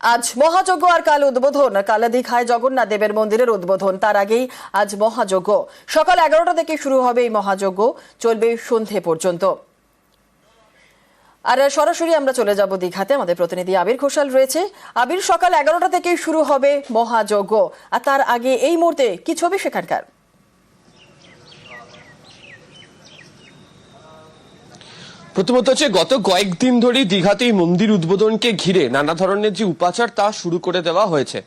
আজ মহাযজ্ঞ আর কাল উদ্বোধন। কাল দীঘায় জগন্নাথ দেবের মন্দিরের উদ্বোধন। তার আগেই আজ মহাযজ্ঞ। সকাল এগারোটা থেকে শুরু হবে এই মহাযজ্ঞ। চলবে সন্ধে পর্যন্ত। আর সরাসরি আমরা চলে যাব দীঘাতে। আমাদের প্রতিনিধি আবির ঘোষাল রয়েছে। আবির, সকাল এগারোটা থেকেই শুরু হবে মহাযজ্ঞ। আর তার আগে এই মুহূর্তে কি ছবি সেখানকার? প্রথমত হচ্ছে, গত কয়েকদিন ধরেই দীঘাতে এই মন্দির উদ্বোধনকে ঘিরে নানা ধরনের যে উপাচার তা শুরু করে দেওয়া হয়েছে।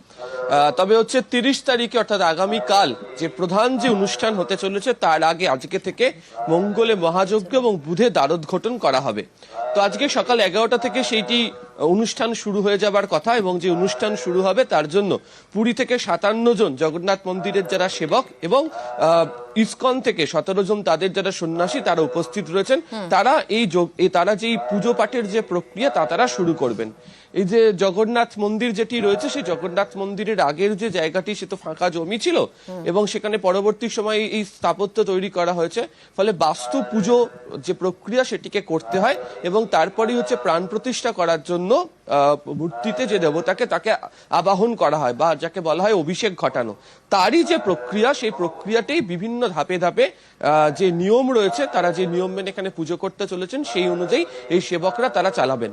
তবে হচ্ছে তিরিশ তারিখে, অর্থাৎ আগামী কাল যে প্রধান যে অনুষ্ঠান হতে চলেছে, তার আগে আজকে থেকে মঙ্গলে মহাযজ্ঞ এবং বুধে দ্বারোদ্ঘটন করা হবে। তো আজকে সকাল এগারোটা থেকে সেইটি অনুষ্ঠান শুরু হয়ে যাবার কথা এবং যে অনুষ্ঠান শুরু হবে তার জন্য পুরী থেকে সাতান্ন জন জগন্নাথ মন্দিরের যারা সেবক এবং ইসকন থেকে সতেরো জন তাদের যারা সন্ন্যাসী তারা উপস্থিত রয়েছেন। তারা এই তারা যে পুজো পাঠের যে প্রক্রিয়া তা তারা শুরু করবেন। এই যে জগন্নাথ মন্দির যেটি রয়েছে সেই জগন্নাথ মন্দিরের আগের যে জায়গাটি সে তো ফাঁকা জমি ছিল এবং সেখানে পরবর্তী সময় এই স্থাপত্য তৈরি করা হয়েছে। ফলে বাস্তু পুজো যে প্রক্রিয়া সেটিকে করতে হয় এবং তারপরেই হচ্ছে প্রাণ প্রতিষ্ঠা করার জন্য আহ, মূর্তিতে যে দেবতাকে তাকে আবাহন করা হয় বা যাকে বলা হয় অভিষেক ঘটানো তারই যে প্রক্রিয়া সেই প্রক্রিয়াতেই বিভিন্ন ধাপে ধাপে যে নিয়ম রয়েছে তারা যে নিয়ম মেনে এখানে পুজো করতে চলেছেন সেই অনুযায়ী এই সেবকরা তারা চালাবেন।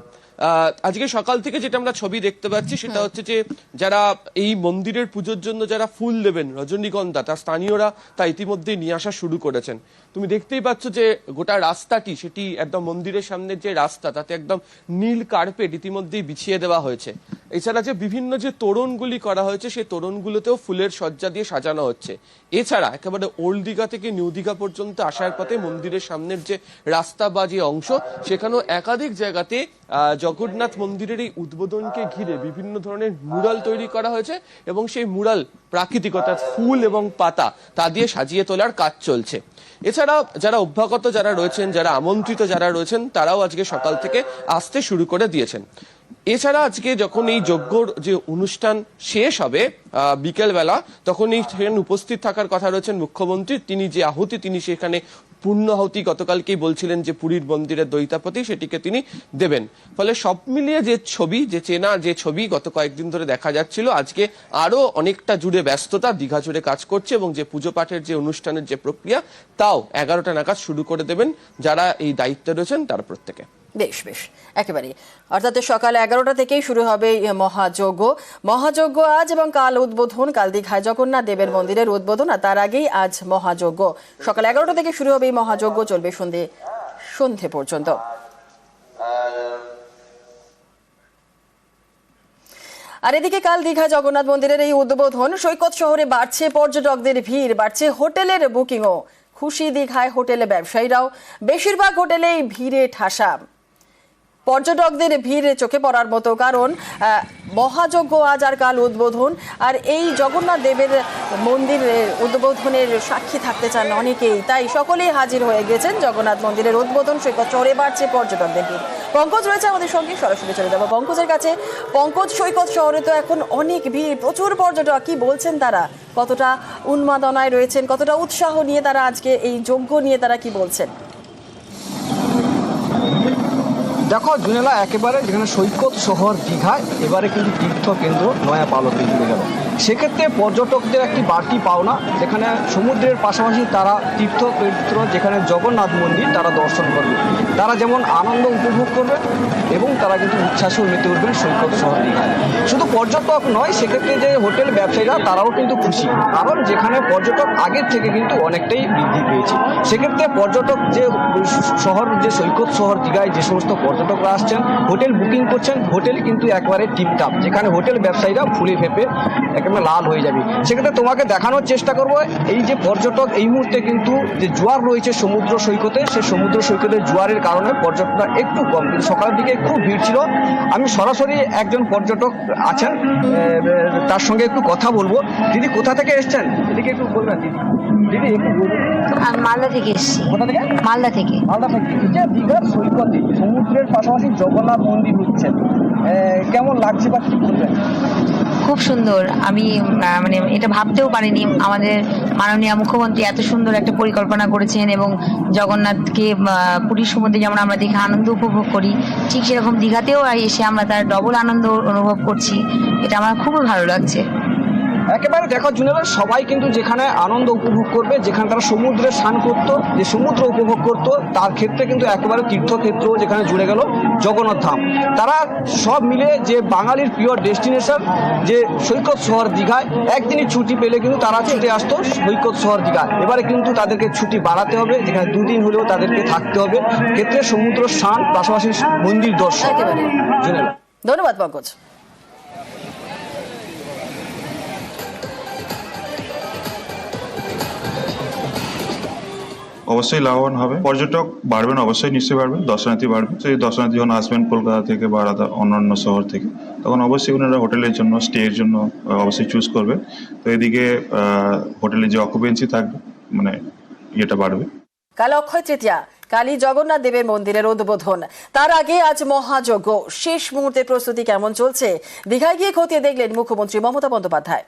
আজকে সকাল থেকে যেটা আমরা ছবি দেখতে পাচ্ছি সেটা হচ্ছে যে যারা এই মন্দিরের পুজোর জন্য যারা ফুল দেবেন রজনীগন্ধা তার স্থানীয়রা তা ইতিমধ্যেই নিয়ে আসা শুরু করেছেন। তুমি দেখতেই পাচ্ছ যে গোটা রাস্তাটি সেটি একদম মন্দিরের সামনের যে রাস্তা তাতে একদম নীল কার্পেট ইতিমধ্যেই বিছিয়ে দেওয়া হয়েছে। এছাড়া যে বিভিন্ন যে তোরণগুলি করা হয়েছে সেই তোরণগুলোতেও ফুলের সজ্জা দিয়ে সাজানো হচ্ছে। এছাড়া একেবারে ওল্ড দীঘা থেকে নিউ দীঘা পর্যন্ত আসার পথে মন্দিরের সামনের যে রাস্তা বা যে অংশ সেখানেও একাধিক জায়গাতে জগন্নাথ মন্দিরের এই উদ্বোধনকে ঘিরে বিভিন্ন ধরনের মুরাল তৈরি করা হয়েছে এবং সেই মুরাল প্রাকৃতিক অর্থাৎ ফুল এবং পাতা তা দিয়ে সাজিয়ে তোলার কাজ চলছে। এছাড়া যারা অভ্যাগত যারা রয়েছেন, যারা আমন্ত্রিত যারা রয়েছেন, তারাও আজকে সকাল থেকে আসতে শুরু করে দিয়েছেন। এছাড়া আজকে যখন এই যজ্ঞর যে অনুষ্ঠান শেষ হবে বিকেলবেলা, তখন এই সেখানে উপস্থিত থাকার কথা রয়েছেন মুখ্যমন্ত্রী। তিনি যে আহুতি, তিনি সেখানে পূর্ণ আহুতি গতকালকেই বলছিলেন যে পুরীর মন্দিরের দৈতাপতি, সেটিকে তিনি দেবেন। ফলে সব মিলিয়ে যে ছবি, যে চেনা যে ছবি গত কয়েকদিন ধরে দেখা যাচ্ছিল, আজকে আরও অনেকটা জুড়ে ব্যস্ততা, দীঘা জুড়ে কাজ করছে এবং যে পুজো পাঠের যে অনুষ্ঠানের যে প্রক্রিয়া, তাও এগারোটা নাগাদ শুরু করে দেবেন যারা এই দায়িত্বে রয়েছেন তার প্রত্যেকে। বেশ বেশ একেবারে অর্থাৎ সকাল এগারোটা থেকেই শুরু হবে মহাযজ্ঞ। মহাযজ্ঞ আজ এবং কাল উদ্বোধন, কাল দীঘায় জগন্নাথ দেবের মন্দিরের উদ্বোধন আর তার আগেই আজ মহাযজ্ঞ। সকাল এগারোটা থেকে শুরু হবে এই মহাযজ্ঞ, চলবে সন্ধে সন্ধে পর্যন্ত। আর এদিকে কাল দীঘা জগন্নাথ মন্দিরের এই উদ্বোধন, সৈকত শহরে বাড়ছে পর্যটকদের ভিড়, বাড়ছে হোটেলের বুকিংও। খুশি দীঘায় হোটেলে ব্যবসায়ীরাও, বেশিরভাগ হোটেলেই ভিড়ে ঠাসা। পর্যটকদের ভিড় চোখে পড়ার মতো, কারণ মহাযজ্ঞ আজ আর কাল উদ্বোধন, আর এই জগন্নাথ দেবের মন্দিরের উদ্বোধনের সাক্ষী থাকতে চান অনেকেই, তাই সকলেই হাজির হয়ে গেছেন জগন্নাথ মন্দিরের উদ্বোধন সৈকত। চড়ে বাড়ছে পর্যটকদের ভিড়। পঙ্কজ রয়েছে আমাদের সঙ্গে, সরাসরি চলে যাব। পঙ্কজের কাছে, পঙ্কজ সৈকত শহরে তো এখন অনেক ভিড়, প্রচুর পর্যটক, কি বলছেন তারা? কতটা উন্মাদনায় রয়েছেন, কতটা উৎসাহ নিয়ে তারা আজকে এই যজ্ঞ নিয়ে তারা কি বলছেন? দেখো, জুনেলা একেবারে যেখানে সৈকত শহর দীঘায় এবারে কিন্তু তীর্থ কেন্দ্র নয়া পালকে জুড়ে গেল। সেক্ষেত্রে পর্যটকদের একটি বাড়তি পাওনা, যেখানে সমুদ্রের পাশাপাশি তারা তীর্থ ক্ষেত্র যেখানে জগন্নাথ মন্দির তারা দর্শন করবে। তারা যেমন আনন্দ উপভোগ করবে এবং তারা কিন্তু উচ্ছ্বাসেও মেতে উঠবেন সৈকত শহর দীঘায় শুধু পর্যটক নয়, সেক্ষেত্রে যে হোটেল ব্যবসায়ীরা তারাও কিন্তু খুশি। কারণ যেখানে পর্যটক আগের থেকে কিন্তু অনেকটাই বৃদ্ধি পেয়েছে। সেক্ষেত্রে পর্যটক যে শহর, যে সৈকত শহর দীঘায় যে সমস্ত পর্যটকরা আসছেন, হোটেল বুকিং করছেন, হোটেল কিন্তু একবারে টিপটাপ, যেখানে হোটেল ব্যবসায়ীরা ফুলে ফেপে একেবারে লাল হয়ে যাবে। সেক্ষেত্রে তোমাকে দেখানোর চেষ্টা করব এই যে পর্যটক এই মুহূর্তে কিন্তু যে জোয়ার রয়েছে সমুদ্র সৈকতে সেই সমুদ্র সৈকতে জোয়ারের কারণে পর্যটকরা একটু কম কিন্তু সকালের দিকে খুব ভিড় ছিল। আমি সরাসরি একজন পর্যটক আছেন তার সঙ্গে একটু কথা বলব। দিদি কোথা থেকে এসছেন? এদিকে একটু বলবেন দিদি। একটু মালদা থেকে এসেছি। কোথা থেকে? মালদা থেকে। মালদা থেকে। যে দীঘার সৈকতে সমুদ্রের পাশাপাশি জগন্নাথ মন্দির হচ্ছে। কেমন লাগছে বা কি বলবেন? খুব সুন্দর। আমি মানে এটা ভাবতেও পারিনি। আমাদের মাননীয় মুখ্যমন্ত্রী এত সুন্দর একটা পরিকল্পনা করেছেন এবং জগন্নাথকে পুরীর সমুদ্রে যেমন আমরা দেখে আনন্দ উপভোগ করি, ঠিক সেরকম দীঘাতেও এসে আমরা তার ডবল আনন্দ অনুভব করছি। এটা আমার খুবই ভালো লাগছে। একেবারে দেখো জুনেলা সবাই কিন্তু যেখানে আনন্দ উপভোগ করবে যেখানে তারা সমুদ্রে স্নান করতো যে সমুদ্র উপভোগ করতো তার ক্ষেত্রে কিন্তু একেবারে তীর্থক্ষেত্র যেখানে জুড়ে গেল জগন্নাথ ধাম। তারা সব মিলে যে বাঙালির প্রিয় ডেস্টিনেশন যে সৈকত শহর দীঘায় একদিনই ছুটি পেলে কিন্তু তারা ছুটে আসতো সৈকত শহর দীঘায়। এবারে কিন্তু তাদেরকে ছুটি বাড়াতে হবে যেখানে দুদিন হলেও তাদেরকে থাকতে হবে। ক্ষেত্রে সমুদ্র স্নান পাশাপাশি মন্দির দর্শন। ধন্যবাদ পঙ্কজ। অবশ্যই লাভবান হবে। পর্যটক বাড়বেন, অবশ্যই নিশ্চয়ই বাড়বেন দর্শনার্থী বাড়বে। সেই দর্শনার্থী যখন আসবেন কলকাতা থেকে বা আলাদা অন্যান্য শহর থেকে, তখন অবশ্যই ওনারা হোটেলের জন্য, স্টের জন্য অবশ্যই চুজ করবে। তো এদিকে হোটেলে যে অকুপেন্সি থাকবে মানে ইয়েটা বাড়বে। কাল অক্ষয় তৃতীয়া, কালী জগন্নাথ দেবের মন্দিরের উদ্বোধন। তার আগে আজ মহাযজ্ঞ। শেষ মুহূর্তে প্রস্তুতি কেমন চলছে? দীঘায় গিয়ে খতিয়ে দেখলেন মুখ্যমন্ত্রী Mamata Bandyopadhyay.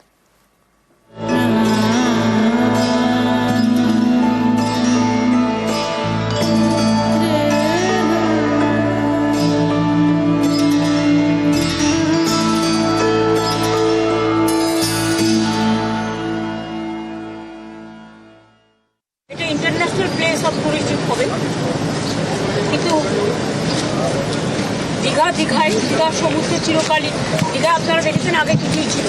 International place of tourism হবে। কিন্তু দীঘা, দীঘায়, দীঘা সমুদ্র চিরকালই দীঘা আপনারা দেখেছেন আগে কিছুই ছিল।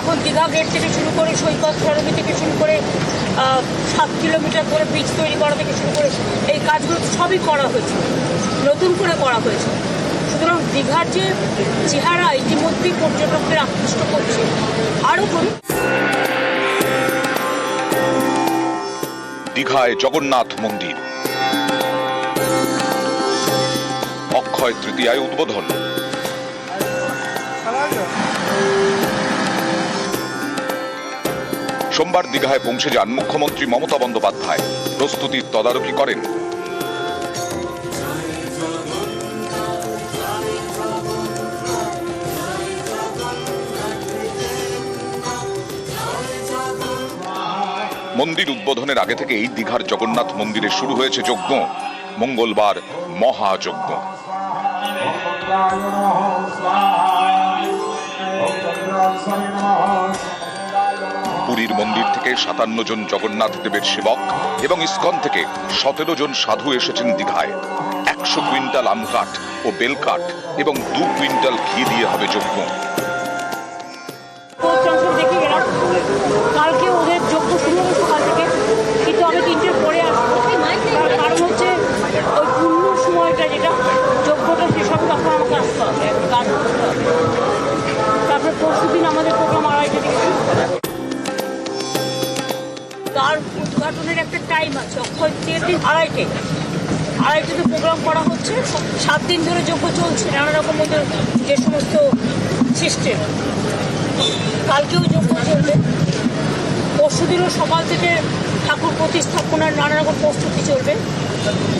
এখন দীঘা গেট থেকে শুরু করে সৈকত, সরণি থেকে শুরু করে সাত কিলোমিটার করে পিচ তৈরি করা থেকে শুরু করে এই কাজগুলো সবই করা হয়েছে। নতুন করে করা হয়েছে। সুতরাং দীঘার যে চেহারা ইতিমধ্যেই পর্যটকদের আকৃষ্ট করছে। আরও করুন দীঘায় জগন্নাথ মন্দির। অক্ষয় তৃতীয়ায় উদ্বোধন। সোমবার দীঘায় পৌঁছে যান মুখ্যমন্ত্রী মমতা বন্দ্যোপাধ্যায়। প্রস্তুতির তদারকি করেন। মন্দির উদ্বোধনের আগে থেকে এই দীঘার জগন্নাথ মন্দিরে শুরু হয়েছে যজ্ঞ। মঙ্গলবার মহাযজ্ঞ। পুরীর মন্দির থেকে সাতান্ন জন জগন্নাথ দেবের সেবক এবং ইস্কন থেকে সতেরো জন সাধু এসেছেন দীঘায়। একশো কুইন্টাল আম কাঠ ও বেল কাঠ এবং দু কুইন্টাল ঘি দিয়ে হবে যজ্ঞ। তৃতীয়ার দিন আড়াইটে। আড়াইটেতে প্রোগ্রাম করা হচ্ছে। সাত দিন ধরে যোগ্য চলছে, নানা রকম ওদের যে সমস্ত সিস্টেম কালকেও যোগ্য চলবে। পরশুদিনও সকাল থেকে ঠাকুর প্রতিস্থাপনার নানা রকম প্রস্তুতি চলবে।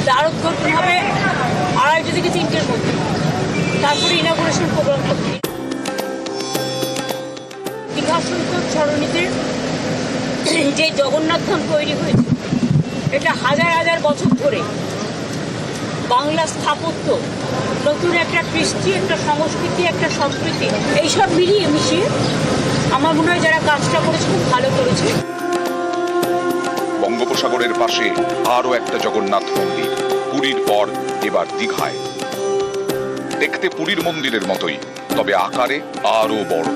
দ্বার উদ্ঘাটন হবে আড়াইটে থেকে তিনটের মধ্যে। তারপরে ইনাগুরেশন প্রোগ্রাম করবে দীঘা সৈকত সরণিতে যে জগন্নাথ ধাম তৈরি হয়েছে এটা হাজার হাজার বছর ধরে বাংলা স্থাপত্য, নতুন একটা কৃষ্টি, একটা সংস্কৃতি একটা সংস্কৃতি, এইসব মিলিয়ে মিশিয়ে আমার মনে হয় যারা কাজটা করেছে খুব ভালো করেছে। বঙ্গোপসাগরের পাশে আরও একটা জগন্নাথ মন্দির, পুরীর পর এবার দীঘায়। দেখতে পুরীর মন্দিরের মতোই, তবে আকারে আরও বড়।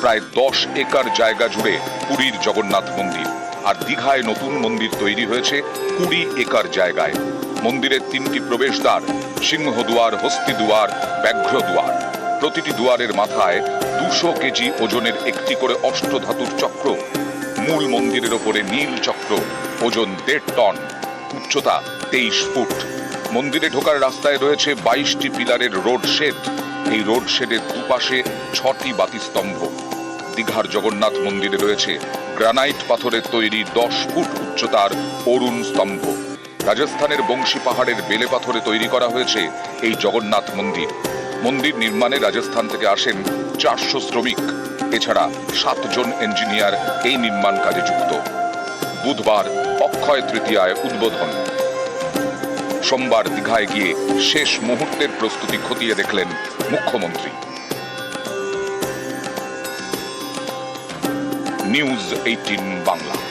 প্রায় দশ একর জায়গা জুড়ে পুরীর জগন্নাথ মন্দির। আর দীঘায় নতুন মন্দির তৈরি হয়েছে কুড়ি একর জায়গায়। মন্দিরের তিনটি প্রবেশদ্বার, সিংহদুয়ার, হস্তিদুয়ার ব্যাঘ্র দুয়ার প্রতিটি দুয়ারের মাথায় দুশো কেজি ওজনের একটি করে অষ্টধাতুর চক্র। মূল মন্দিরের ওপরে নীল চক্র, ওজন দেড় টন, উচ্চতা তেইশ ফুট। মন্দিরে ঢোকার রাস্তায় রয়েছে বাইশটি পিলারের রোড শেড। এই রোড শেডের দুপাশে ছটি বাতিস্তম্ভ। দীঘার জগন্নাথ মন্দিরে রয়েছে গ্রানাইট পাথরের তৈরি দশ ফুট উচ্চতার অরুণ স্তম্ভ। রাজস্থানের বংশী পাহাড়ের বেলে পাথরে তৈরি করা হয়েছে এই জগন্নাথ মন্দির। মন্দির নির্মাণে রাজস্থান থেকে আসেন চারশো শ্রমিক। এছাড়া সাতজন ইঞ্জিনিয়ার এই নির্মাণ কাজে যুক্ত। বুধবার অক্ষয় তৃতীয়ায় উদ্বোধন। সোমবার দীঘায় গিয়ে শেষ মুহূর্তের প্রস্তুতি খতিয়ে দেখলেন মুখ্যমন্ত্রী। News eighteen Bangla